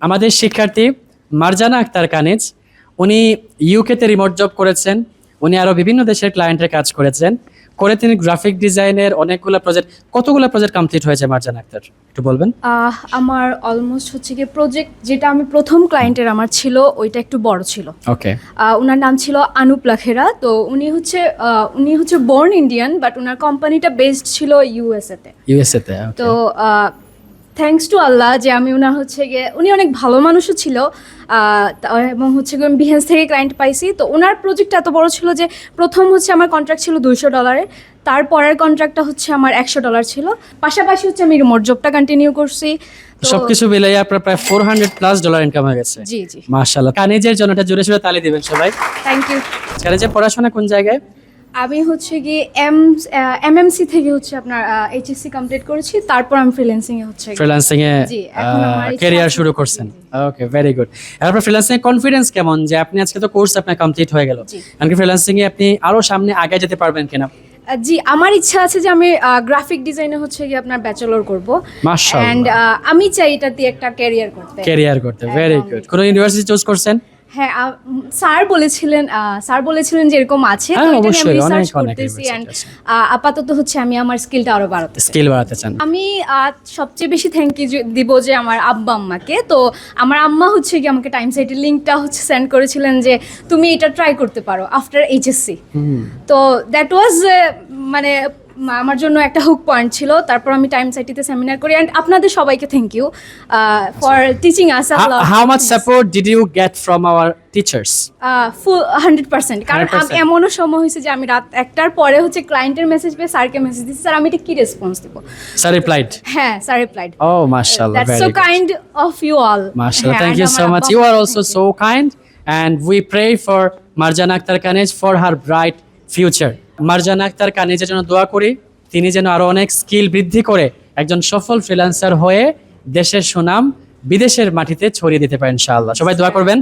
আমাদের শিক্ষার্থী মারজানা আক্তার কানিজ উনি ইউকেতে রিমোট জব করেছেন উনি আরও বিভিন্ন দেশের ক্লায়েন্টের কাজ করেছেন। করে তিনি গ্রাফিক ডিজাইনের অনেকগুলো প্রজেক্ট কতগুলো প্রজেক্ট কমপ্লিট হয়েছে মারজানা আক্তার? একটু বলবেন। আহ, আমার অলমোস্ট হচ্ছে গিয়ে প্রজেক্ট যেটা আমি প্রথম ক্লায়েন্টের আমার ছিল ওইটা একটু বড় ছিল। ওকে ওনার নাম ছিল আনুপ লাখেরা তো উনি হচ্ছে উনি হচ্ছে বর্ন ইন্ডিয়ান বাট ওনার কোম্পানিটা বেসড ছিল ইউএসএতে ইউএসএতে তো। থ্যাঙ্কস টু আল্লাহ যে আমি ওনার হচ্ছে গিয়ে উনি অনেক ভালো মানুষও ছিল এবং হচ্ছে গিয়ে আমি বিহেন্স থেকে ক্লায়েন্ট পাইছি। তো ওনার প্রজেক্ট এত বড় ছিল যে প্রথম হচ্ছে আমার কন্ট্রাক্ট ছিল দুইশো ডলারের তারপরের কন্ট্রাক্টটা হচ্ছে আমার একশো ডলার ছিল। পাশাপাশি হচ্ছে আমি রিমোট জবটা কন্টিনিউ করছি। সবকিছু মিলাই আপনার প্রায় four hundred plus dollar income হয়ে গেছে। জি জি। মার্শাল্লাহ কানেজের জন্য এটা জোরে সোরে তালি দিবেন সবাই। থ্যাংক ইউ কানিজের পড়াশোনা কোন জায়গায়? আমি হচ্ছে গিয়ে এম এমএমসি থেকে হচ্ছে আপনার এইচএসসি কমপ্লিট করেছি তারপর আমি ফ্রিল্যান্সিং এ হচ্ছে ফ্রিল্যান্সিং এ জি, এখন ক্যারিয়ার শুরু করছেন। ওকে ভেরি গুড এরপর ফ্রিল্যান্সিং এ কনফিডেন্স কেমন? যে আপনি আজকে তো কোর্স আপনার কমপ্লিট হয়ে গেল। এমনকি ফ্রিল্যান্সিং এ আপনি আরও সামনে আগে যেতে পারবেন কিনা? জি আমার ইচ্ছা আছে যে আমি গ্রাফিক ডিজাইনে হচ্ছে গিয়ে আপনার ব্যাচেলর করব। মাশাআল্লাহ। অ্যান্ড আমি চাই এটা দিয়ে একটা ক্যারিয়ার করতে। ক্যারিয়ার করতে ভেরি গুড কোন ইউনিভার্সিটি চুজ করছেন? হ্যাঁ স্যার বলেছিলেন স্যার বলেছিলেন যে এরকম আছে তো হ্যাঁ, এটা নিয়ে আমি রিসার্চ করতেছি আপাতত হচ্ছে আমি আমার স্কিলটা আরও বাড়াতে স্কিল বাড়াতে চান। আমি সবচেয়ে বেশি থ্যাংক ইউ দিব যে আমার আব্বা আম্মাকে। তো আমার আম্মা হচ্ছে কি আমাকে টাইম সাইটের লিঙ্কটা হচ্ছে সেন্ড করেছিলেন যে তুমি এটা ট্রাই করতে পারো আফটার এইচএসসি তো দ্যাট ওয়াজ মানে আমার জন্য একটা হুক পয়েন্ট ছিল তারপর আমি টাইম সাইটিতে সেমিনার করি অ্যান্ড আপনাদের সবাইকে thank you for teaching us how much support did you get from our teachers full hundred percent কারণ আমি 100% এমনও সময় হয়েছে যে আমি রাত একটার পরে হচ্ছে ক্লায়েন্টের মেসেজ পেয়ে স্যারকে মেসেজ দিচ্ছি স্যার আমি এটা কি রেসপন্স দেবো? স্যার রিপ্লাইড হ্যাঁ স্যার রিপ্লাইড ও মাশাআল্লাহ That's very so good kind of you thank you are আম্মাকে also thank you. so kind, and we pray for Marjana Akhtar Kanej for her bright future. Marjana Akter কানিজের জন্য দোয়া করি, তিনি যেন আরও অনেক স্কিল বৃদ্ধি করে একজন সফল ফ্রিল্যান্সার হয়ে দেশের সুনাম বিদেশের মাটিতে ছড়িয়ে দিতে পারেন ইনশাআল্লাহ। সবাই দোয়া করবেন।